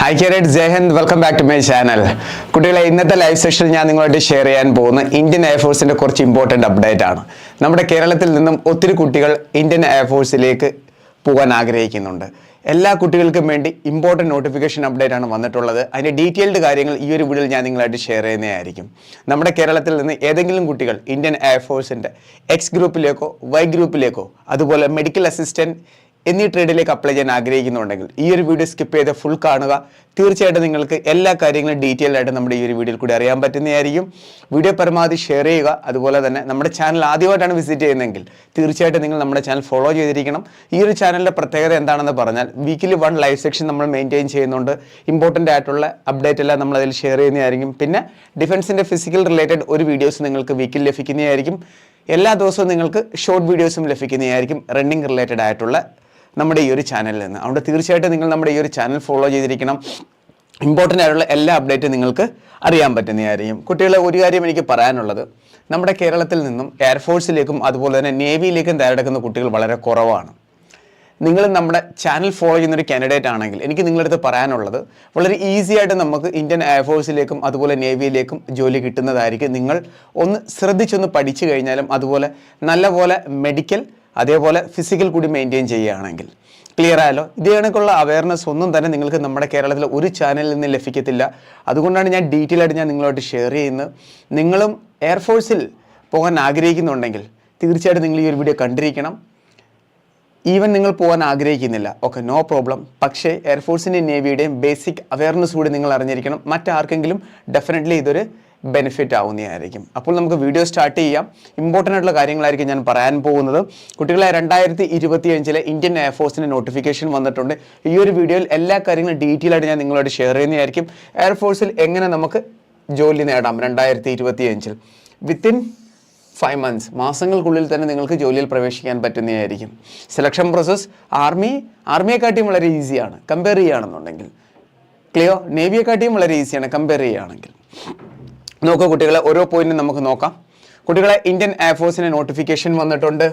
Hi carrot Jai Hind welcome back to my channel കുട്ടികളെ ഇന്നത്തെ live സെഷനിൽ ഞാൻ നിങ്ങളുമായിട്ട് ഷെയർ ചെയ്യാൻ പോകുന്ന ഇന്ത്യൻ എയർഫോഴ്സിന്റെ കുറച്ച് ഇമ്പോർട്ടന്റ് അപ്ഡേറ്റ് ആണ്. നമ്മുടെ കേരളത്തിൽ നിന്നും ഒത്തിരി കുട്ടികൾ ഇന്ത്യൻ എയർഫോഴ്സിലേക്ക് പോകാൻ ആഗ്രഹിക്കുന്നുണ്ട്. എല്ലാ കുട്ടികൾക്കും വേണ്ടി ഇമ്പോർട്ടന്റ് നോട്ടിഫിക്കേഷൻ അപ്ഡേറ്റ് ആണ് വന്നിട്ടുള്ളത്. അതിന്റെ ഡീറ്റെയിൽഡ് കാര്യങ്ങൾ ഈ ഒരു വീഡിയോയിൽ ഞാൻ നിങ്ങളായിട്ട് ഷെയർ ചെയ്യുന്നതായിരിക്കും നമ്മുടെ കേരളത്തിൽ നിന്ന് ഏതെങ്കിലും കുട്ടികൾ ഇന്ത്യൻ എയർഫോഴ്സിന്റെ എക്സ് ഗ്രൂപ്പിലേക്കോ വൈ ഗ്രൂപ്പിലേക്കോ അതുപോലെ മെഡിക്കൽ അസിസ്റ്റന്റ് എന്നീ ട്രേഡിലേക്ക് അപ്ലൈ ചെയ്യാൻ ആഗ്രഹിക്കുന്നുണ്ടെങ്കിൽ ഈ ഒരു വീഡിയോ സ്കിപ്പ് ചെയ്ത് ഫുൾ കാണുക. തീർച്ചയായിട്ടും നിങ്ങൾക്ക് എല്ലാ കാര്യങ്ങളും ഡീറ്റെയിൽ ആയിട്ട് നമ്മുടെ ഈ ഒരു വീഡിയോയിൽ കൂടി അറിയാൻ പറ്റുന്നതായിരിക്കും. വീഡിയോ പരമാവധി ഷെയർ ചെയ്യുക. അതുപോലെ തന്നെ നമ്മുടെ ചാനൽ ആദ്യമായിട്ടാണ് വിസിറ്റ് ചെയ്യുന്നതെങ്കിൽ തീർച്ചയായിട്ടും നിങ്ങൾ നമ്മുടെ ചാനൽ ഫോളോ ചെയ്തിരിക്കണം. ഈ ഒരു ചാനലിന്റെ പ്രത്യേകത എന്താണെന്ന് പറഞ്ഞാൽ വീക്കിലി വൺ ലൈവ് സെക്ഷൻ നമ്മൾ മെയിന്റെയിൻ ചെയ്യുന്നുണ്ട്. ഇമ്പോർട്ടന്റ് ആയിട്ടുള്ള അപ്ഡേറ്റ് എല്ലാം നമ്മൾ അതിൽ ഷെയർ ചെയ്യുന്നതായിരിക്കും. പിന്നെ ഡിഫൻസിന്റെ ഫിസിക്കൽ റിലേറ്റഡ് ഒരു വീഡിയോസ് നിങ്ങൾക്ക് വീക്കിൽ ലഭിക്കുന്നതായിരിക്കും. എല്ലാ ദിവസവും നിങ്ങൾക്ക് ഷോർട്ട് വീഡിയോസും ലഭിക്കുന്നതായിരിക്കും. റണ്ണിങ് റിലേറ്റഡ് ആയിട്ടുള്ള നമ്മുടെ ഈ ഒരു ചാനലിൽ നിന്ന്. അതുകൊണ്ട് തീർച്ചയായിട്ടും നിങ്ങൾ നമ്മുടെ ഈ ഒരു ചാനൽ ഫോളോ ചെയ്തിരിക്കണം. ഇമ്പോർട്ടന്റ് ആയിട്ടുള്ള എല്ലാ അപ്ഡേറ്റും നിങ്ങൾക്ക് അറിയാൻ പറ്റുന്നതായിരിക്കും. കുട്ടികളെ ഒരു കാര്യം എനിക്ക് പറയാനുള്ളത്. നമ്മുടെ കേരളത്തിൽ നിന്നും എയർഫോഴ്സിലേക്കും അതുപോലെ തന്നെ നേവിയിലേക്കും തയ്യാറെടുക്കുന്ന കുട്ടികൾ വളരെ കുറവാണ്. നിങ്ങൾ നമ്മുടെ ചാനൽ ഫോളോ ചെയ്യുന്ന ഒരു കാൻഡിഡേറ്റ് ആണെങ്കിൽ എനിക്ക് നിങ്ങളുടെ അടുത്ത് പറയാനുള്ളത് വളരെ ഈസി ആയിട്ട് നമുക്ക് ഇന്ത്യൻ എയർഫോഴ്സിലേക്കും അതുപോലെ നേവിയിലേക്കും ജോലി കിട്ടുന്നതായിരിക്കും. നിങ്ങൾ ഒന്ന് ശ്രദ്ധിച്ചൊന്ന് പഠിച്ചു കഴിഞ്ഞാലും അതുപോലെ നല്ലപോലെ മെഡിക്കൽ അതേപോലെ ഫിസിക്കൽ കൂടി മെയിന്റെയിൻ ചെയ്യുകയാണെങ്കിൽ. ക്ലിയർ ആയാലോ ഇത് കണക്കുള്ള അവയർനെസ് ഒന്നും തന്നെ നിങ്ങൾക്ക് നമ്മുടെ കേരളത്തിൽ ഒരു ചാനലിൽ നിന്ന് ലഭിക്കത്തില്ല. അതുകൊണ്ടാണ് ഞാൻ ഡീറ്റെയിൽ ആയിട്ട് ഞാൻ നിങ്ങളോട്ട് ഷെയർ ചെയ്യുന്നത്. നിങ്ങളും എയർഫോഴ്സിൽ പോകാൻ ആഗ്രഹിക്കുന്നുണ്ടെങ്കിൽ തീർച്ചയായിട്ടും നിങ്ങൾ ഈ ഒരു വീഡിയോ കണ്ടിരിക്കണം. ഈവൻ നിങ്ങൾ പോകാൻ ആഗ്രഹിക്കുന്നില്ല. ഓക്കെ നോ പ്രോബ്ലം പക്ഷേ എയർഫോഴ്സിന്റെയും നേവിയുടെയും ബേസിക് അവയർനെസ് കൂടി നിങ്ങൾ അറിഞ്ഞിരിക്കണം. മറ്റാർക്കെങ്കിലും ഡെഫിനറ്റ്ലി ഇതൊരു ബെനിഫിറ്റ് ആവുന്നതായിരിക്കും. അപ്പോൾ നമുക്ക് വീഡിയോ സ്റ്റാർട്ട് ചെയ്യാം. ഇമ്പോർട്ടന്റ് ആയിട്ടുള്ള കാര്യങ്ങളായിരിക്കും ഞാൻ പറയാൻ പോകുന്നത്. കുട്ടികളെ രണ്ടായിരത്തി ഇരുപത്തി അഞ്ചിലെ ഇന്ത്യൻ എയർഫോഴ്സിന്റെ നോട്ടിഫിക്കേഷൻ വന്നിട്ടുണ്ട്. ഈ ഒരു വീഡിയോയിൽ എല്ലാ കാര്യങ്ങളും ഡീറ്റെയിൽ ആയിട്ട് ഞാൻ നിങ്ങളോട് ഷെയർ ചെയ്യുന്നതായിരിക്കും. എയർഫോഴ്സിൽ എങ്ങനെ നമുക്ക് ജോലി നേടാം രണ്ടായിരത്തി ഇരുപത്തി അഞ്ചിൽ വിത്തിൻ ഫൈവ് മന്ത്സ് മാസങ്ങൾക്കുള്ളിൽ തന്നെ നിങ്ങൾക്ക് ജോലിയിൽ പ്രവേശിക്കാൻ പറ്റുന്നതായിരിക്കും. സെലക്ഷൻ പ്രോസസ്സ് ആർമി ആർമിയെക്കാട്ടിയും വളരെ ഈസിയാണ് കമ്പയർ ചെയ്യുകയാണെന്നുണ്ടെങ്കിൽ. ക്ലിയോ നേവിയെക്കാട്ടിയും വളരെ ഈസിയാണ് കമ്പയർ ചെയ്യുകയാണെങ്കിൽ. നോക്കൂ കുട്ടികളെ ഓരോ പോയിന്റും നമുക്ക് നോക്കാം. കുട്ടികളെ ഇന്ത്യൻ എയർഫോഴ്സിന് നോട്ടിഫിക്കേഷൻ വന്നിട്ടുണ്ട്.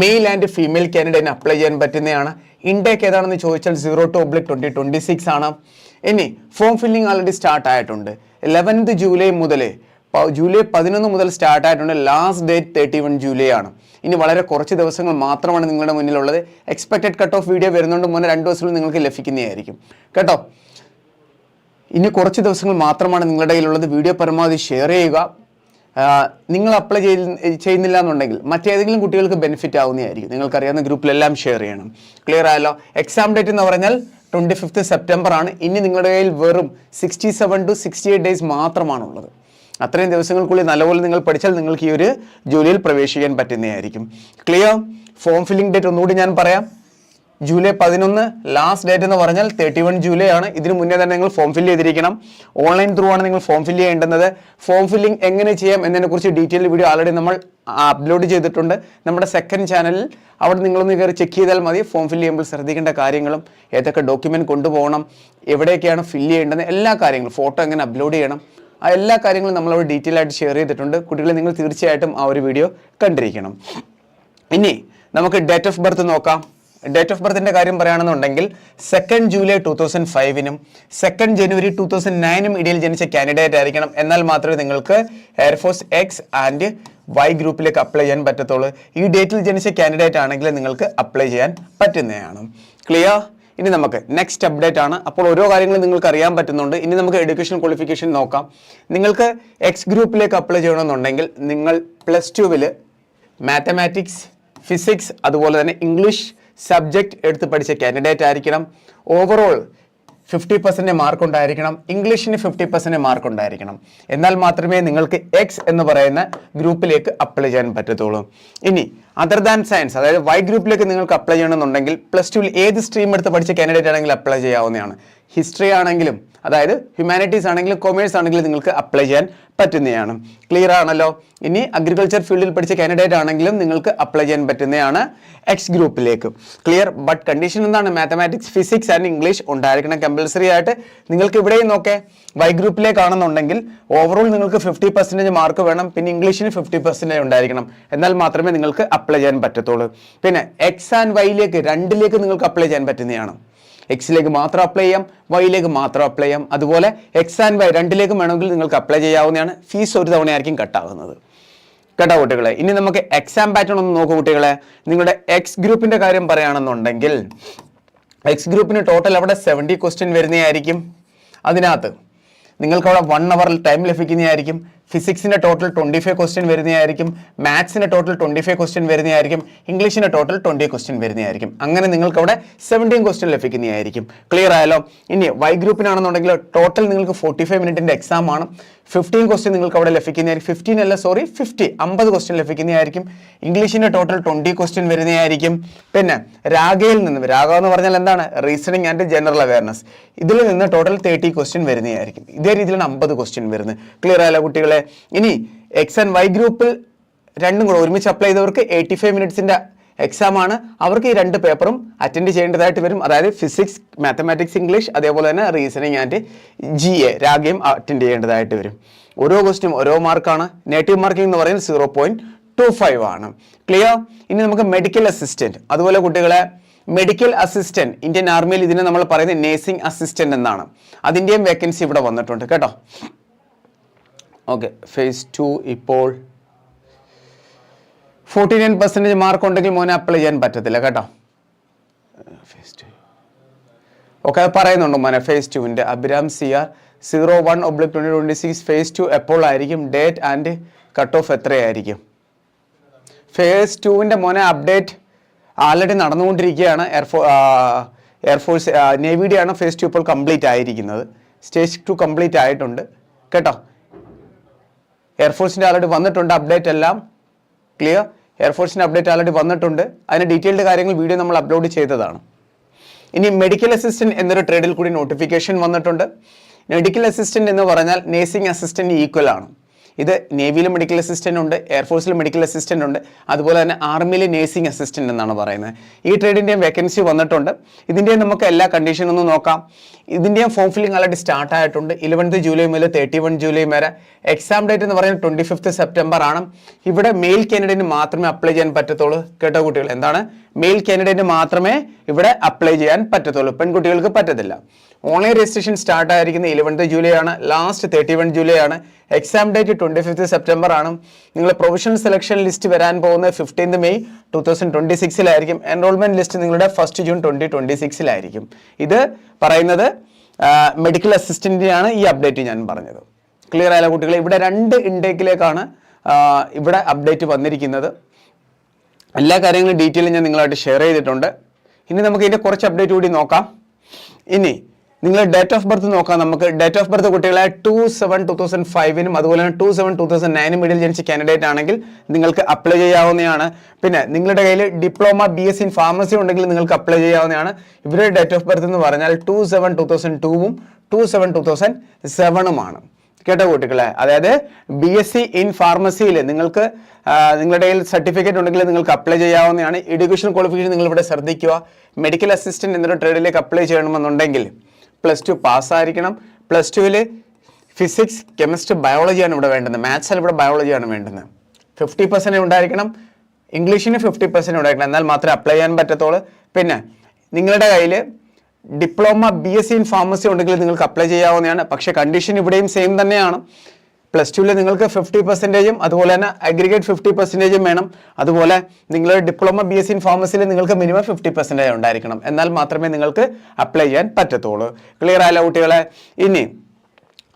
മെയിൽ ആൻഡ് ഫീമെയിൽ കാൻഡിഡേറ്റിന് അപ്ലൈ ചെയ്യാൻ പറ്റുന്നതാണ്. ഇൻടേക്ക് ഏതാണെന്ന് ചോദിച്ചാൽ zero two oblique twenty twenty six ആണ്. ഇനി ഫോം ഫില്ലിംഗ് ഓൾറെഡി സ്റ്റാർട്ട് ആയിട്ടുണ്ട്. ലെവൻത്ത് ജൂലൈ മുതൽ ജൂലൈ പതിനൊന്ന് മുതൽ സ്റ്റാർട്ട് ആയിട്ടുണ്ട്. Last date thirty one July ആണ്. ഇനി വളരെ കുറച്ച് ദിവസങ്ങൾ മാത്രമാണ് നിങ്ങളുടെ മുന്നിലുള്ളത്. എക്സ്പെക്റ്റഡ് കട്ട് ഓഫ് വീഡിയോ വരുന്നുണ്ട്. മുന്നേ രണ്ട് ദിവസത്തിൽ നിങ്ങൾക്ക് ലഭിക്കുന്നതായിരിക്കും. കേട്ടോ? ഇനി കുറച്ച് ദിവസങ്ങൾ മാത്രമാണ് നിങ്ങളുടെ കയ്യിലുള്ളത്. വീഡിയോ പരമാവധി ഷെയർ ചെയ്യുക. നിങ്ങൾ അപ്ലൈ ചെയ്യുന്നില്ല എന്നുണ്ടെങ്കിൽ മറ്റേതെങ്കിലും കുട്ടികൾക്ക് ബെനിഫിറ്റ് ആവുന്നതായിരിക്കും. നിങ്ങൾക്കറിയാവുന്ന ഗ്രൂപ്പിലെല്ലാം ഷെയർ ചെയ്യണം. ക്ലിയർ ആയല്ലോ? എക്സാം ഡേറ്റ് എന്ന് പറഞ്ഞാൽ ട്വന്റി ഫിഫ്ത്ത് സെപ്റ്റംബർ ആണ്. ഇനി നിങ്ങളുടെ കയ്യിൽ വെറും sixty seven to sixty eight days മാത്രമാണുള്ളത്. അത്രയും ദിവസങ്ങൾക്കുള്ളിൽ നല്ലപോലെ നിങ്ങൾ പഠിച്ചാൽ നിങ്ങൾക്ക് ഈ ഒരു ജോലിയിൽ പ്രവേശിക്കാൻ പറ്റുന്നതായിരിക്കും. ക്ലിയർ ഫോം ഫില്ലിംഗ് ഡേറ്റ് ഒന്നുകൂടി ഞാൻ പറയാം. ജൂലൈ പതിനൊന്ന് ലാസ്റ്റ് ഡേറ്റ് എന്ന് പറഞ്ഞാൽ തേർട്ടി വൺ ജൂലൈ ആണ്. ഇതിന് മുന്നേ തന്നെ നിങ്ങൾ ഫോം ഫില്ല് ചെയ്തിരിക്കണം. ഓൺലൈൻ ത്രൂ ആണ് നിങ്ങൾ ഫോം ഫില്ല് ചെയ്യേണ്ടുന്നത്. ഫോം ഫില്ലിംഗ് എങ്ങനെ ചെയ്യാം എന്നതിനെക്കുറിച്ച് ഡീറ്റെയിൽ വീഡിയോ ആൾറെഡി നമ്മൾ അപ്ലോഡ് ചെയ്തിട്ടുണ്ട്. നമ്മുടെ സെക്കൻഡ് ചാനലിൽ അവിടെ നിങ്ങളൊന്ന് കയറി ചെക്ക് ചെയ്താൽ മതി. ഫോം ഫില്ല് ചെയ്യുമ്പോൾ ശ്രദ്ധിക്കേണ്ട കാര്യങ്ങളും ഏതൊക്കെ ഡോക്യുമെന്റ് കൊണ്ടുപോകണം എവിടെയൊക്കെയാണ് ഫില്ല് ചെയ്യേണ്ടത് എല്ലാ കാര്യങ്ങളും ഫോട്ടോ എങ്ങനെ അപ്ലോഡ് ചെയ്യണം ആ എല്ലാ കാര്യങ്ങളും നമ്മൾ അവിടെ ഡീറ്റെയിൽ ആയിട്ട് ഷെയർ ചെയ്തിട്ടുണ്ട്. കുട്ടികളെ നിങ്ങൾ തീർച്ചയായിട്ടും ആ ഒരു വീഡിയോ കണ്ടിരിക്കണം. ഇനി നമുക്ക് ഡേറ്റ് ഓഫ് ബർത്ത് നോക്കാം. ഡേറ്റ് ഓഫ് ബർത്തിന്റെ കാര്യം പറയുകയാണെന്നുണ്ടെങ്കിൽ സെക്കൻഡ് ജൂലൈ ടൂ തൗസൻഡ് ഫൈവിനും സെക്കൻഡ് ജനുവരി ടൂ തൗസൻഡ് നയനും ഇടയിൽ ജനിച്ച കാൻഡിഡേറ്റ് ആയിരിക്കണം. എന്നാൽ മാത്രമേ നിങ്ങൾക്ക് Air Force X and Y ഗ്രൂപ്പിലേക്ക് അപ്ലൈ ചെയ്യാൻ പറ്റത്തുള്ളൂ. ഈ ഡേറ്റിൽ ജനിച്ച കാൻഡിഡേറ്റ് ആണെങ്കിൽ നിങ്ങൾക്ക് അപ്ലൈ ചെയ്യാൻ പറ്റുന്നതാണ്. ക്ലിയർ ഇനി നമുക്ക് നെക്സ്റ്റ് അപ്ഡേറ്റ് ആണ്. അപ്പോൾ ഓരോ കാര്യങ്ങളും നിങ്ങൾക്ക് അറിയാൻ പറ്റുന്നുണ്ട്. ഇനി നമുക്ക് എഡ്യൂക്കേഷൻ ക്വാളിഫിക്കേഷൻ നോക്കാം. നിങ്ങൾക്ക് എക്സ് ഗ്രൂപ്പിലേക്ക് അപ്ലൈ ചെയ്യണമെന്നുണ്ടെങ്കിൽ നിങ്ങൾ പ്ലസ് ടുവിൽ മാത്തമാറ്റിക്സ് ഫിസിക്സ് അതുപോലെ തന്നെ ഇംഗ്ലീഷ് സബ്ജക്റ്റ് എടുത്ത് പഠിച്ച കാൻഡിഡേറ്റ് ആയിരിക്കണം. ഓവറോൾ ഫിഫ്റ്റി പെർസെന്റ് മാർക്ക് ഉണ്ടായിരിക്കണം. ഇംഗ്ലീഷിന് ഫിഫ്റ്റി പെർസെന്റ് മാർക്ക് ഉണ്ടായിരിക്കണം. എന്നാൽ മാത്രമേ നിങ്ങൾക്ക് എക്സ് എന്ന് പറയുന്ന ഗ്രൂപ്പിലേക്ക് അപ്ലൈ ചെയ്യാൻ പറ്റത്തുള്ളൂ. ഇനി അതർ ദാൻ സയൻസ് അതായത് വൈ ഗ്രൂപ്പിലേക്ക് നിങ്ങൾക്ക് അപ്ലൈ ചെയ്യണമെന്നുണ്ടെങ്കിൽ പ്ലസ് ടുവിൽ ഏത് സ്ട്രീം എടുത്ത് പഠിച്ച കാൻഡിഡേറ്റ് ആണെങ്കിലും അപ്ലൈ ചെയ്യാവുന്നതാണ്. ഹിസ്റ്ററി ആണെങ്കിലും അതായത് ഹ്യൂമാനിറ്റീസ് ആണെങ്കിലും കൊമേഴ്സ് ആണെങ്കിലും നിങ്ങൾക്ക് അപ്ലൈ ചെയ്യാൻ പറ്റുന്നതാണ്. ക്ലിയർ ആണല്ലോ? ഇനി അഗ്രികൾച്ചർ ഫീൽഡിൽ പഠിച്ച കാൻഡിഡേറ്റ് ആണെങ്കിലും നിങ്ങൾക്ക് അപ്ലൈ ചെയ്യാൻ പറ്റുന്നതാണ് എക്സ് ഗ്രൂപ്പിലേക്ക്. ക്ലിയർ ബട്ട് കണ്ടീഷൻ എന്താണ്? മാത്തമാറ്റിക്സ് ഫിസിക്സ് ആൻഡ് ഇംഗ്ലീഷ് ഉണ്ടായിരിക്കണം കമ്പൽസറി ആയിട്ട്. നിങ്ങൾക്ക് ഇവിടെയും നോക്കേ വൈ ഗ്രൂപ്പിലേക്കാണെന്നുണ്ടെങ്കിൽ ഓവറോൾ നിങ്ങൾക്ക് ഫിഫ്റ്റി പെർസെന്റേജ് മാർക്ക് വേണം പിന്നെ ഇംഗ്ലീഷിന് ഫിഫ്റ്റി ഉണ്ടായിരിക്കണം. എന്നാൽ മാത്രമേ നിങ്ങൾക്ക് അപ്ലൈ ചെയ്യാൻ പറ്റത്തുള്ളൂ. പിന്നെ എക്സ് ആൻഡ് വൈയിലേക്ക് രണ്ടിലേക്ക് നിങ്ങൾക്ക് അപ്ലൈ ചെയ്യാൻ പറ്റുന്നതാണ്. എക്സിലേക്ക് മാത്രം അപ്ലൈ ചെയ്യാം വൈയിലേക്ക് മാത്രം അപ്ലൈ ചെയ്യാം. അതുപോലെ എക്സ് ആൻഡ് വൈ രണ്ടിലേക്കും വേണമെങ്കിൽ നിങ്ങൾക്ക് അപ്ലൈ ചെയ്യാവുന്നതാണ്. ഫീസ് ഒരു തവണയായിരിക്കും കട്ടാവുന്നത് കേട്ടോ കുട്ടികളെ? ഇനി നമുക്ക് എക്സാം പാറ്റേൺ ഒന്ന് നോക്കൂ കുട്ടികളെ. നിങ്ങളുടെ എക്സ് ഗ്രൂപ്പിന്റെ കാര്യം പറയുകയാണെന്നുണ്ടെങ്കിൽ എക്സ് ഗ്രൂപ്പിന് ടോട്ടൽ അവിടെ സെവന്റി ക്വസ്റ്റ്യൻ വരുന്നതായിരിക്കും. അതിനകത്ത് നിങ്ങൾക്ക് അവിടെ വൺ അവർ ടൈം ലഭിക്കുന്നതായിരിക്കും. ഫിസിക്സിന്റെ ടോട്ടൽ ട്വന്റി ഫൈവ് ക്വസ്റ്റ്യൻ വരുന്നതായിരിക്കും മാത്സിന്റെ ടോട്ടൽ ട്വന്റി ഫൈവ് ക്വസ്റ്റ്യൻ വരുന്നതായിരിക്കും ഇംഗ്ലീഷിന്റെ ടോട്ടൽ ട്വന്റി ക്വസ്റ്റ്യൻ വരുന്നതായിരിക്കും. അങ്ങനെ നിങ്ങൾക്ക് അവിടെ സെവന്റീൻ ക്വസ്റ്റ്യൻ ലഭിക്കുന്നതായിരിക്കും. ക്ലിയർ ആയാലോ ഇനി വൈ ഗ്രൂപ്പിനാണെന്നുണ്ടെങ്കിൽ ടോട്ടൽ നിങ്ങൾക്ക് ഫോർട്ടി ഫൈവ് മിനിറ്റിന്റെ എക്സാം ആണ്. ഫിഫ്റ്റീൻ ക്വസ്റ്റ്യൻ നിങ്ങൾക്ക് അവിടെ ലഭിക്കുന്നതായിരിക്കും. ഫിഫ്റ്റീൻ അല്ല സോറി ഫിഫ്റ്റി അമ്പത് ക്വസ്റ്റ്യൻ ലഭിക്കുന്നതായിരിക്കും. ഇംഗ്ലീഷിന്റെ ടോട്ടൽ ട്വന്റി ക്വസ്റ്റ്യൻ വരുന്നതായിരിക്കും. പിന്നെ രാഗയിൽ നിന്ന് രാഗ എന്ന് പറഞ്ഞാൽ എന്താണ്? റീസണിങ് ആൻഡ് ജനറൽ അവയർനെസ് ഇതിൽ നിന്ന് ടോട്ടൽ തേർട്ടി ക്വസ്റ്റ്യൻ വരുന്നതായിരിക്കും. ഇതേ രീതിയിലാണ് അമ്പത് ക്വസ്റ്റ്യൻ വരുന്നത്. ക്ലിയർ ആയാലോ കുട്ടികളെ? ഇനി എക്സ് ആൻഡ് വൈ ഗ്രൂപ്പിൽ രണ്ടും കൂടെ ഒരുമിച്ച് അപ്ലൈ ചെയ്തവർക്ക് എയ്റ്റി ഫൈവ് മിനിറ്റ്സിന്റെ എക്സാം ആണ്. അവർക്ക് ഈ രണ്ട് പേപ്പറും അറ്റൻഡ് ചെയ്യേണ്ടതായിട്ട് വരും. അതായത് ഫിസിക്സ് മാത്തമാറ്റിക്സ് ഇംഗ്ലീഷ് അതേപോലെ തന്നെ റീസണിങ് ആൻഡ് ജി എ രാഗയും അറ്റൻഡ് ചെയ്യേണ്ടതായിട്ട് വരും. ഓരോ ക്വസ്റ്റിനും ഓരോ മാർക്കാണ് നേറ്റീവ് മാർക്കിംഗ് എന്ന് പറയുന്നത് സീറോ പോയിന്റ് ടു ഫൈവ് ആണ്. ക്ലിയർ ഇനി നമുക്ക് മെഡിക്കൽ അസിസ്റ്റന്റ് അതുപോലെ കുട്ടികളെ മെഡിക്കൽ അസിസ്റ്റന്റ് ഇന്ത്യൻ ആർമിയിൽ ഇതിനെ നമ്മൾ പറയുന്നത് നേഴ്സിംഗ് അസിസ്റ്റന്റ് എന്നാണ്. അതിന്റെയും വേക്കൻസി ഇവിടെ വന്നിട്ടുണ്ട്. കേട്ടോ? ഓക്കെ ഫേസ് ടു ഇപ്പോൾ ഫോർട്ടി നയൻ പെർസെന്റേജ് മാർക്ക് ഉണ്ടെങ്കിൽ മോനെ അപ്ലൈ ചെയ്യാൻ പറ്റത്തില്ല കേട്ടോ. ഫേസ് ടു ഓക്കെ അത് പറയുന്നുണ്ട് മോനെ ഫേസ് ടുവിന്റെ Abhiram C R zero one oblique twenty twenty six phase two എപ്പോൾ ആയിരിക്കും? ഡേറ്റ് ആൻഡ് കട്ട് ഓഫ് എത്രയായിരിക്കും ഫേസ് ടുവിന്റെ മോനെ അപ്ഡേറ്റ് ആൾറെഡി നടന്നുകൊണ്ടിരിക്കുകയാണ്. എയർഫോ എയർഫോഴ്സ് നേവിയുടെയാണ് ഫേസ് ടു ഇപ്പോൾ കംപ്ലീറ്റ് ആയിരിക്കുന്നത്. സ്റ്റേജ് ടു കംപ്ലീറ്റ് ആയിട്ടുണ്ട്. കേട്ടോ? എയർഫോഴ്സിന്റെ ആൾറെഡി വന്നിട്ടുണ്ട് അപ്ഡേറ്റ് എല്ലാം. ക്ലിയർ എയർഫോഴ്സിന്റെ അപ്ഡേറ്റ് ആൾറെഡി വന്നിട്ടുണ്ട്. അതിന് ഡീറ്റെയിൽഡ് കാര്യങ്ങൾ വീഡിയോ നമ്മൾ അപ്ലോഡ് ചെയ്തതാണ്. ഇനി മെഡിക്കൽ അസിസ്റ്റന്റ് എന്നൊരു ട്രേഡിൽ കൂടി നോട്ടിഫിക്കേഷൻ വന്നിട്ടുണ്ട്. മെഡിക്കൽ അസിസ്റ്റന്റ് എന്ന് പറഞ്ഞാൽ നേഴ്സിംഗ് അസിസ്റ്റന്റ് ഈക്വൽ ആണ്. ഇത് നേവിയിലും മെഡിക്കൽ അസിസ്റ്റന്റ് ഉണ്ട് എയർഫോഴ്സിലും മെഡിക്കൽ അസിസ്റ്റന്റ് ഉണ്ട് അതുപോലെ തന്നെ ആർമിയിൽ നേഴ്സിംഗ് അസിസ്റ്റന്റ് എന്നാണ് പറയുന്നത്. ഈ ട്രേഡിന്റെയും വേക്കൻസി വന്നിട്ടുണ്ട്. ഇതിന്റെയും നമുക്ക് എല്ലാ കണ്ടീഷനും നോക്കാം. ഇതിന്റെയും ഫോം ഫില്ലിംഗ് ആൾറെഡി സ്റ്റാർട്ട് ആയിട്ടുണ്ട്. ഇലവൻത്ത് ജൂലൈ മുതൽ തേർട്ടി വൺ ജൂലൈ വരെ. എക്സാം ഡേറ്റ് എന്ന് പറയുന്നത് ട്വന്റി ഫിഫ്ത്ത് സെപ്റ്റംബർ ആണ്. ഇവിടെ മെയിൽ കാൻഡിഡേറ്റിന് മാത്രമേ അപ്ലൈ ചെയ്യാൻ പറ്റത്തുള്ളൂ. കേട്ടോ കുട്ടികൾ എന്താണ്? മെയിൽ കാൻഡിഡേറ്റ് മാത്രമേ ഇവിടെ അപ്ലൈ ചെയ്യാൻ പറ്റത്തുള്ളൂ. പെൺകുട്ടികൾക്ക് പറ്റത്തില്ല. ഓൺലൈൻ രജിസ്ട്രേഷൻ സ്റ്റാർട്ട് ആയിരിക്കുന്നത് ഇലവൻത്ത് ജൂലൈ ആണ് ലാസ്റ്റ് തേർട്ടി വൺ ജൂലൈ ആണ് exam date twenty fifth September ആണ്. നിങ്ങൾ പ്രൊഫഷണൽ സെലക്ഷൻ ലിസ്റ്റ് വരാൻ പോകുന്നത് fifteenth May two thousand twenty സിക്സിലായിരിക്കും enrolment list നിങ്ങളുടെ ഫസ്റ്റ് ജൂൺ ട്വന്റി ട്വന്റി സിക്സിലായിരിക്കും ഇത് പറയുന്നത് മെഡിക്കൽ അസിസ്റ്റന്റിനാണ് ഈ അപ്ഡേറ്റ് ഞാൻ പറഞ്ഞത്. ക്ലിയർ ആയാലും കുട്ടികളെ? ഇവിടെ രണ്ട് ഇൻടേക്കിലേക്കാണ് ഇവിടെ അപ്ഡേറ്റ് വന്നിരിക്കുന്നത്. എല്ലാ കാര്യങ്ങളും ഡീറ്റെയിൽ ഞാൻ നിങ്ങളായിട്ട് ഷെയർ ചെയ്തിട്ടുണ്ട്. ഇനി നമുക്ക് ഇതിന്റെ കുറച്ച് അപ്ഡേറ്റ് കൂടി നോക്കാം. ഇനി നിങ്ങൾ ഡേറ്റ് ഓഫ് ബർത്ത് നോക്കാം. നമുക്ക് ഡേറ്റ് ഓഫ് ബർത്ത് കുട്ടികളെ ടു സെവൻ ടു തൗസൻഡ് ഫൈവിനും അതുപോലെ തന്നെ ടു സെവൻ ടു തൗസൻഡ് നയനും ഇടയിൽ ജനിച്ച കാൻഡിഡേറ്റ് ആണെങ്കിൽ നിങ്ങൾക്ക് അപ്ലൈ ചെയ്യാവുന്നതാണ്. പിന്നെ നിങ്ങളുടെ കയ്യിൽ diploma B S in pharmacy ഉണ്ടെങ്കിൽ നിങ്ങൾക്ക് അപ്ലൈ ചെയ്യാവുന്നതാണ്. ഇവരുടെ ഡേറ്റ് ഓഫ് ബർത്ത് എന്ന് പറഞ്ഞാൽ ടു സെവൻ ടു തൗസൻഡ് ടൂവും ടു സെവൻ ടു തൗസൻഡ് സെവനുമാണ് കേട്ടോ കുട്ടികളെ? അതായത് ബി എസ് സി ഇൻ ഫാർമസിയിൽ നിങ്ങൾക്ക് നിങ്ങളുടെ കയ്യിൽ സർട്ടിഫിക്കറ്റ് ഉണ്ടെങ്കിൽ നിങ്ങൾക്ക് അപ്ലൈ ചെയ്യാവുന്നതാണ്. എഡ്യൂക്കേഷൻ ക്വാളിഫിക്കേഷൻ നിങ്ങൾ ഇവിടെ ശ്രദ്ധിക്കുക. മെഡിക്കൽ അസിസ്റ്റന്റ് എന്നൊരു ട്രേഡിലേക്ക് അപ്ലൈ ചെയ്യണമെന്നുണ്ടെങ്കിൽ പ്ലസ് ടു പാസ്സായിരിക്കണം പ്ലസ് ടുവിൽ ഫിസിക്സ് കെമിസ്ട്രി ബയോളജിയാണ് ഇവിടെ വേണ്ടത് മാത്സിൽ ഇവിടെ ബയോളജിയാണ് വേണ്ടത് ഫിഫ്റ്റി പെർസെന്റ് ഉണ്ടായിരിക്കണം. ഇംഗ്ലീഷിന് ഫിഫ്റ്റി പെർസെന്റ് ഉണ്ടായിരിക്കണം. എന്നാൽ മാത്രമേ അപ്ലൈ ചെയ്യാൻ പറ്റത്തുള്ളൂ. പിന്നെ നിങ്ങളുടെ കയ്യിൽ diploma B S C in pharmacy ഉണ്ടെങ്കിൽ നിങ്ങൾക്ക് അപ്ലൈ ചെയ്യാവുന്നതാണ്. പക്ഷെ കണ്ടീഷൻ ഇവിടെയും സെയിം തന്നെയാണ്. പ്ലസ് ടുവിൽ നിങ്ങൾക്ക് ഫിഫ്റ്റി പെർസെന്റേജും അതുപോലെ തന്നെ അഗ്രിഗേറ്റ് ഫിഫ്റ്റി പെർസെന്റേജും വേണം. അതുപോലെ നിങ്ങൾ diploma B S C in ഫാർമസിയിൽ നിങ്ങൾക്ക് മിനിമം ഫിഫ്റ്റി പെർസെന്റേജ് ഉണ്ടായിരിക്കണം. എന്നാൽ മാത്രമേ നിങ്ങൾക്ക് അപ്ലൈ ചെയ്യാൻ പറ്റത്തുള്ളൂ. ക്ലിയർ ആയാലോ കുട്ടികളെ? ഇനി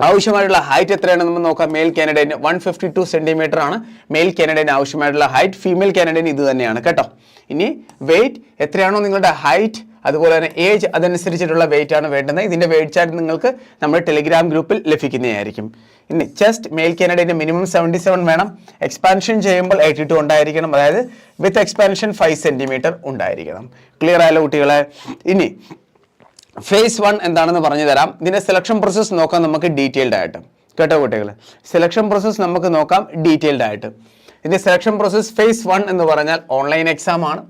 ആവശ്യമായിട്ടുള്ള ഹൈറ്റ് എത്രയാണെന്ന് നമ്മൾ നോക്കാം. മെയിൽ കാനഡേന് വൺ ഫിഫ്റ്റി ടു സെന്റിമീറ്റർ ആണ്. മെയിൽ കാനഡേന് ആവശ്യമായിട്ടുള്ള ഹൈറ്റ് ഫീമെയിൽ കാനഡേന് ഇത് തന്നെയാണ് കേട്ടോ. ഇനി വെയിറ്റ് എത്രയാണോ നിങ്ങളുടെ ഹൈറ്റ് അതുപോലെ തന്നെ ഏജ് അതനുസരിച്ചിട്ടുള്ള വെയിറ്റ് ആണ് വേണ്ടത് ഇതിന്റെ വെയിറ്റ് ചാർട്ട് നിങ്ങൾക്ക് നമ്മുടെ ടെലിഗ്രാം ഗ്രൂപ്പിൽ ലഭിക്കുന്നതായിരിക്കും. ഇനി ചെസ്റ്റ് മെയിൽ കാനഡേന് മിനിമം സെവന്റി സെവൻ വേണം. എക്സ്പാൻഷൻ ചെയ്യുമ്പോൾ എയ്റ്റി ടു ഉണ്ടായിരിക്കണം. അതായത് വിത്ത് എക്സ്പാൻഷൻ ഫൈവ് സെന്റിമീറ്റർ ഉണ്ടായിരിക്കണം. ക്ലിയർ ആയാലോ കുട്ടികളെ? ഇനി ഫേസ് വൺ എന്താണെന്ന് പറഞ്ഞു തരാം. ഇതിന്റെ സെലക്ഷൻ പ്രോസസ്സ് നോക്കാം നമുക്ക് ഡീറ്റെയിൽഡ് ആയിട്ട്. കേട്ടോ കുട്ടികൾ സെലക്ഷൻ പ്രോസസ്സ് നമുക്ക് നോക്കാം ഡീറ്റെയിൽഡ് ആയിട്ട്. ഇതിന്റെ സെലക്ഷൻ പ്രോസസ്സ് ഫേസ് വൺ എന്ന് പറഞ്ഞാൽ ഓൺലൈൻ എക്സാം ആണ്.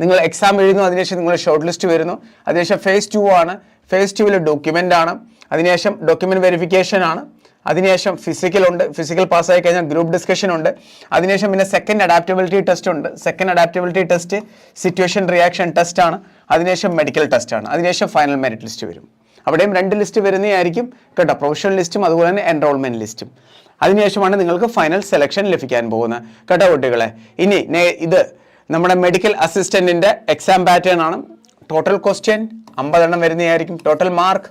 നിങ്ങൾ എക്സാം എഴുതുന്നു അതിനുശേഷം നിങ്ങൾ ഷോർട്ട് ലിസ്റ്റ് വരുന്നു. അതിനുശേഷം ഫേസ് ടു ആണ്. ഫേസ് ടുവിൽ ഡോക്യുമെന്റ് ആണ്. അതിനുശേഷം ഡോക്യുമെന്റ് വെരിഫിക്കേഷൻ ആണ്. അതിനുശേഷം ഫിസിക്കൽ ഉണ്ട്. ഫിസിക്കൽ പാസ്സായി കഴിഞ്ഞാൽ ഗ്രൂപ്പ് ഡിസ്കഷൻ ഉണ്ട്. അതിനുശേഷം പിന്നെ സെക്കൻഡ് അഡാപ്റ്റബിലിറ്റി ടെസ്റ്റ് ഉണ്ട്. Second adaptability test situation reaction test ആണ്. അതിനുശേഷം മെഡിക്കൽ ടെസ്റ്റാണ് അതിനുശേഷം ഫൈനൽ മെറിറ്റ് ലിസ്റ്റ് വരും. അവിടെയും രണ്ട് ലിസ്റ്റ് വരുന്നതായിരിക്കും. കേട്ടോ പ്രൊഫഷണൽ ലിസ്റ്റും അതുപോലെ തന്നെ എൻറോൾമെന്റ് ലിസ്റ്റും അതിനുശേഷമാണ് നിങ്ങൾക്ക് ഫൈനൽ സെലക്ഷൻ ലഭിക്കാൻ പോകുന്നത്. കേട്ടോ കുട്ടികളെ? ഇനി ഇത് നമ്മുടെ മെഡിക്കൽ അസിസ്റ്റന്റിന്റെ എക്സാം പാറ്റേൺ ആണ്. ടോട്ടൽ ക്വസ്റ്റ്യൻ അമ്പതെണ്ണം വരുന്നതായിരിക്കും. Total mark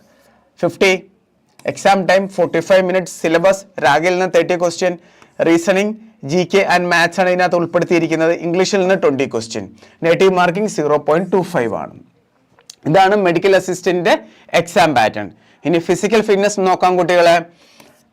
fifty exam time forty five minutes syllabus Ragil നിന്ന് thirty question reasoning G K and maths ആണ് ഇതിനകത്ത് ഉൾപ്പെടുത്തിയിരിക്കുന്നത്. ഇംഗ്ലീഷിൽ നിന്ന് twenty question negative marking zero point two five ആണ്. ഇതാണ് മെഡിക്കൽ അസിസ്റ്റന്റിന്റെ എക്സാം പാറ്റേൺ ഇനി ഫിസിക്കൽ ഫിറ്റ്നസ് നോക്കാം കുട്ടികളെ.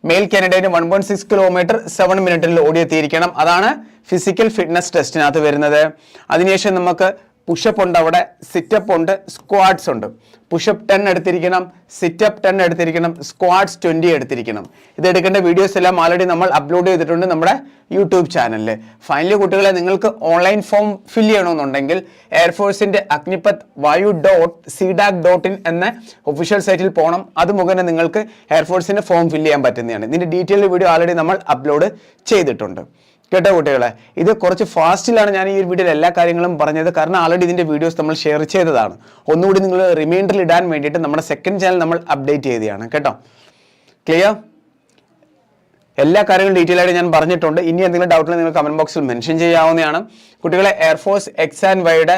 മെയിൽ കാനഡയിൽ one point six kilometre seven മിനിറ്റിൽ ഓടിയെത്തിയിരിക്കണം. അതാണ് ഫിസിക്കൽ ഫിറ്റ്നസ് ടെസ്റ്റിനകത്ത് വരുന്നത്. അതിനുശേഷം നമുക്ക് പുഷപ്പ് ഉണ്ട് അവിടെ സിറ്റപ്പ് ഉണ്ട് സ്ക്വാഡ്സ് ഉണ്ട്. പുഷപ്പ് ടെൻ എടുത്തിരിക്കണം സിറ്റപ്പ് ടെൻ എടുത്തിരിക്കണം സ്ക്വാഡ്സ് ട്വന്റി എടുത്തിരിക്കണം. ഇത് എടുക്കേണ്ട വീഡിയോസ് എല്ലാം ആൾറെഡി നമ്മൾ അപ്ലോഡ് ചെയ്തിട്ടുണ്ട് നമ്മുടെ യൂട്യൂബ് ചാനലിൽ ഫൈനലി കുട്ടികളെ നിങ്ങൾക്ക് ഓൺലൈൻ ഫോം ഫിൽ ചെയ്യണമെന്നുണ്ടെങ്കിൽ എയർഫോഴ്സിന്റെ Agnipath Vayu dot CDAC dot in എന്ന ഒഫീഷ്യൽ സൈറ്റിൽ പോകണം അത് മുഖേന നിങ്ങൾക്ക് എയർഫോഴ്സിന്റെ ഫോം ഫിൽ ചെയ്യാൻ പറ്റുന്നതാണ്. ഇതിന്റെ ഡീറ്റെയിൽ വീഡിയോ ആൾറെഡി നമ്മൾ അപ്ലോഡ് ചെയ്തിട്ടുണ്ട്. കേട്ടോ കുട്ടികളെ? ഇത് കുറച്ച് ഫാസ്റ്റിലാണ് ഞാൻ ഈ ഒരു വീഡിയോയിൽ എല്ലാ കാര്യങ്ങളും പറഞ്ഞത്. കാരണം ആൾറെഡി ഇതിന്റെ വീഡിയോസ് നമ്മൾ ഷെയർ ചെയ്തതാണ്. ഒന്നുകൂടി നിങ്ങൾ റിമൈൻഡറിൽ ഇടാൻ വേണ്ടിയിട്ട് നമ്മുടെ സെക്കൻഡ് ചാനൽ നമ്മൾ അപ്ഡേറ്റ് ചെയ്തതാണ്. കേട്ടോ? ക്ലിയർ എല്ലാ കാര്യങ്ങളും ഡീറ്റെയിൽ ആയിട്ട് ഞാൻ പറഞ്ഞിട്ടുണ്ട്. ഇനി എന്തെങ്കിലും ഡൗട്ട് നിങ്ങൾ കമന്റ് ബോക്സിൽ മെൻഷൻ ചെയ്യാവുന്നതാണ്. കുട്ടികളെ എയർഫോഴ്സ് എക്സ് ആൻഡ് വൈയുടെ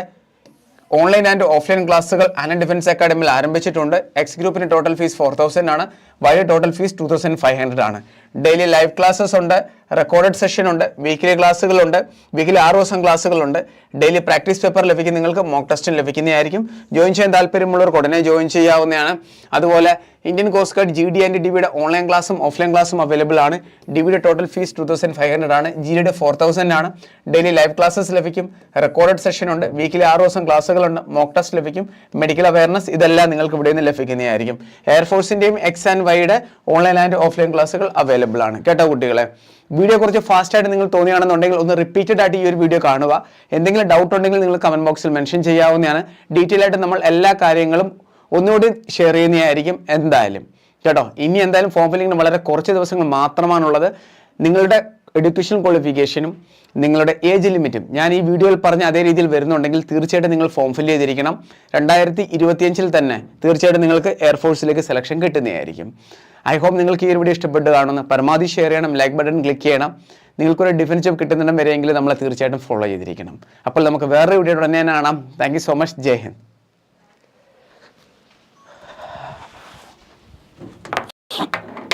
ഓൺലൈൻ ആൻഡ് ഓഫ്ലൈൻ ക്ലാസ്സുകൾ ആൻഡ് ഡിഫൻസ് അക്കാഡമിയിൽ ആരംഭിച്ചിട്ടുണ്ട്. എക്സ് ഗ്രൂപ്പിന് ടോട്ടൽ ഫീസ് ഫോർ തൗസൻഡ് ആണ്. Y total fees two thousand five hundred ആണ്. ഡെയിലി ലൈവ് ക്ലാസ്സസ് ഉണ്ട് റെക്കോർഡഡ് സെഷൻ ഉണ്ട് വീക്കിലി ക്ലാസ്സുകളുണ്ട് വീക്കിലി ആറ് ദിവസം ക്ലാസ്സുകളുണ്ട് ഡെയിലി പ്രാക്ടീസ് പേപ്പർ ലഭിക്കും നിങ്ങൾക്ക് മോക്ക് ടെസ്റ്റും ലഭിക്കുന്നതായിരിക്കും. ജോയിൻ ചെയ്യാൻ താല്പര്യമുള്ളവർക്ക് ഉടനെ ജോയിൻ ചെയ്യാവുന്നതാണ്. അതുപോലെ Indian coast guard G D and D ബിയുടെ ഓൺലൈൻ ക്ലാസ്സും ഓഫ്ലൈൻ ക്ലാസ്സും അവൈലബിൾ ആണ്. ഡി ബിയുടെ total fees two thousand five hundred ആണ്. ജി ഡിയുടെ ഫോർ തൗസൻഡ് ആണ്. ഡെയിലി ലൈവ് ക്ലാസ്സസ് ലഭിക്കും. റെക്കോർഡഡ് സെഷൻ ഉണ്ട്. വീക്കിലി ആറ് ദിവസം ക്ലാസ്സുകളുണ്ട് മോക്ക് ടെസ്റ്റ് ലഭിക്കും. മെഡിക്കൽ അവയർനെസ് ഇതെല്ലാം നിങ്ങൾക്ക് ഇവിടെ നിന്ന് ലഭിക്കുന്നതായിരിക്കും എയർഫോഴ്സിന്റെയും എക്സ് ആൻഡ് വൈയുടെ ഓൺലൈൻ ആൻഡ് ഓഫ്ലൈൻ ക്ലാസ്സുകൾ അവൈലബിൾ ആണ്. കേട്ടോ കുട്ടികളെ? വീഡിയോ കുറച്ച് ഫാസ്റ്റ് ആയിട്ട് നിങ്ങൾ തോന്നുകയാണെന്നുണ്ടെങ്കിൽ ഒന്ന് റിപ്പീറ്റഡ് ആയിട്ട് ഈ ഒരു വീഡിയോ കാണുക. എന്തെങ്കിലും ഡൗട്ട് ഉണ്ടെങ്കിൽ നിങ്ങൾ കമന്റ് ബോക്സിൽ മെൻഷൻ ചെയ്യാവുന്നതാണ്. ഡീറ്റെയിൽ ആയിട്ട് നമ്മൾ എല്ലാ കാര്യങ്ങളും ഒന്നുകൂടി ഷെയർ ചെയ്യുന്നതായിരിക്കും എന്തായാലും. കേട്ടോ? ഇനി എന്തായാലും ഫോം ഫില്ലിങ്ങിന് വളരെ കുറച്ച് ദിവസങ്ങൾ മാത്രമാണുള്ളത്. നിങ്ങളുടെ എഡ്യൂക്കേഷൻ ക്വാളിഫിക്കേഷനും നിങ്ങളുടെ ഏജ് ലിമിറ്റും ഞാൻ ഈ വീഡിയോയിൽ പറഞ്ഞ അതേ രീതിയിൽ വരുന്നുണ്ടെങ്കിൽ തീർച്ചയായിട്ടും നിങ്ങൾ ഫോം ഫില്ല് ചെയ്തിരിക്കണം. രണ്ടായിരത്തി ഇരുപത്തിയഞ്ചിൽ തന്നെ തീർച്ചയായിട്ടും നിങ്ങൾക്ക് എയർഫോഴ്സിലേക്ക് സെലക്ഷൻ കിട്ടുന്നതായിരിക്കും. ഐ ഹോപ്പ് നിങ്ങൾക്ക് ഈ ഒരു വീഡിയോ ഇഷ്ടപ്പെട്ട് കാണുന്ന പരമാവധി ഷെയർ ചെയ്യണം ലൈക്ക് ബട്ടൺ ക്ലിക്ക് ചെയ്യണം. നിങ്ങൾക്കൊരു ഡിഫൻസ് ജോബ് കിട്ടുന്നിടം വരെയെങ്കിലും നമ്മളെ തീർച്ചയായിട്ടും ഫോളോ ചെയ്തിരിക്കണം. അപ്പോൾ നമുക്ക് വേറെ വീഡിയോ ഉടനെ കാണാം. താങ്ക് സോ മച്ച് ജയ് ഹിന്ദ്.